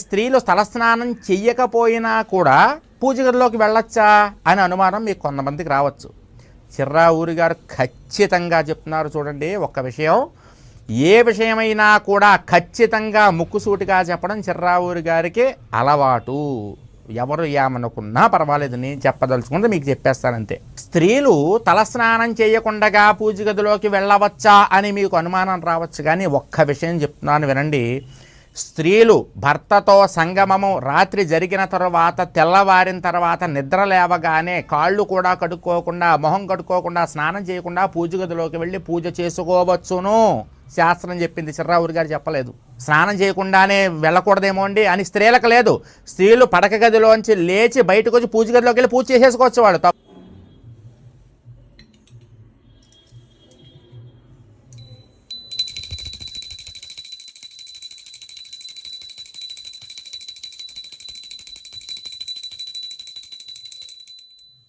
స్త్రీలు తలస్నానం చెయ్యకపోయినా కూడా పూజ గదిలోకి వెళ్ళొచ్చా అనే అనుమానం మీకు కొంతమందికి రావచ్చు. చిర్రా ఊరి గారు ఖచ్చితంగా చెప్తున్నారు చూడండి ఒక్క విషయం. ఏ విషయమైనా కూడా ఖచ్చితంగా ముక్కుసూటిగా చెప్పడం చిర్రా ఊరి గారికి అలవాటు. ఎవరు ఏమనుకున్నా పర్వాలేదు నేను చెప్పదలుచుకుంటే మీకు చెప్పేస్తానంతే. స్త్రీలు తలస్నానం చేయకుండా పూజ గదిలోకి వెళ్ళవచ్చా అని మీకు అనుమానం రావచ్చు కానీ ఒక్క విషయం చెప్తున్నాను వినండి. స్త్రీలు భర్తతో సంగమము రాత్రి జరిగిన తర్వాత తెల్లవారిన తర్వాత నిద్ర లేవగానే కాళ్ళు కూడా కడుక్కోకుండా మొహం కడుక్కోకుండా స్నానం చేయకుండా పూజ గదిలోకి వెళ్ళి పూజ చేసుకోవచ్చును. శాస్త్రం చెప్పింది చిర్రావురి గారు చెప్పలేదు. స్నానం చేయకుండానే వెళ్ళకూడదేమో అండి అని స్త్రీలకు లేదు. స్త్రీలు పడక గదిలోంచి లేచి బయటకు వచ్చి పూజ గదిలోకి వెళ్ళి పూజ చేసేసుకోవచ్చు వాళ్ళు తప్పు